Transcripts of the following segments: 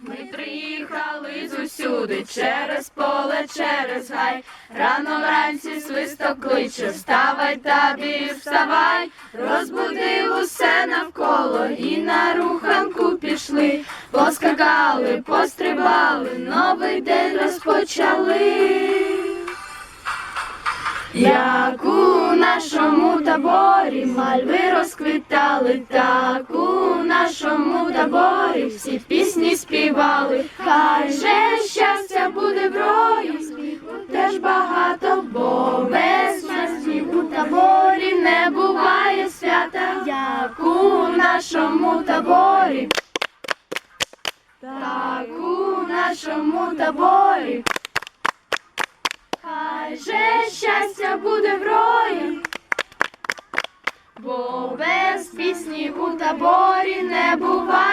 Ми приїхали зусюди, через поле, через гай. Рано вранці свисток кличе, вставай табір, вставай, розбудив усе навколо і на руханку пішли, поскакали, пострибали, новий день розпочали. Як у нашому таборі мальви розквітали, так у нашому таборі всі пісні співали. Хай же щастя буде в рої, сміху теж багато, бо без щастя у таборі не буває свята, як у нашому таборі. Так у нашому таборі. Хай же щастя буде в рої, бо без пісні у таборі не буває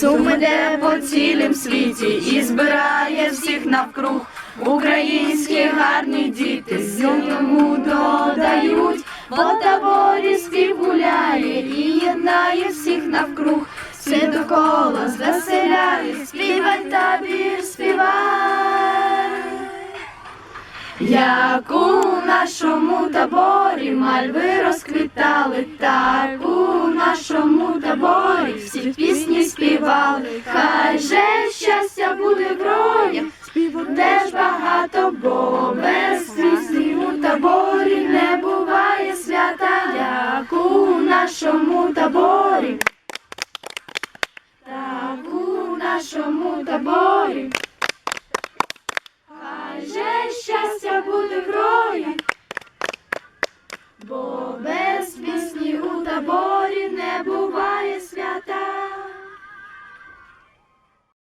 Сум іде по цілім світі і збирає всіх навкруг. Українські гарні діти йому додають, бо таборі спів гуляє і єднає всіх навкруг. Всі довкола звеселяє, співай табір, співай. Як у нашому таборі мальви розквітали, так у нашому таборі всі пісні співали, хай же щастя буде в роях, співу теж багато, бо без пісні у таборі не буває свята, як у нашому таборі, так у нашому таборі, хай же щастя буде в роях, бо без пісні у таборі.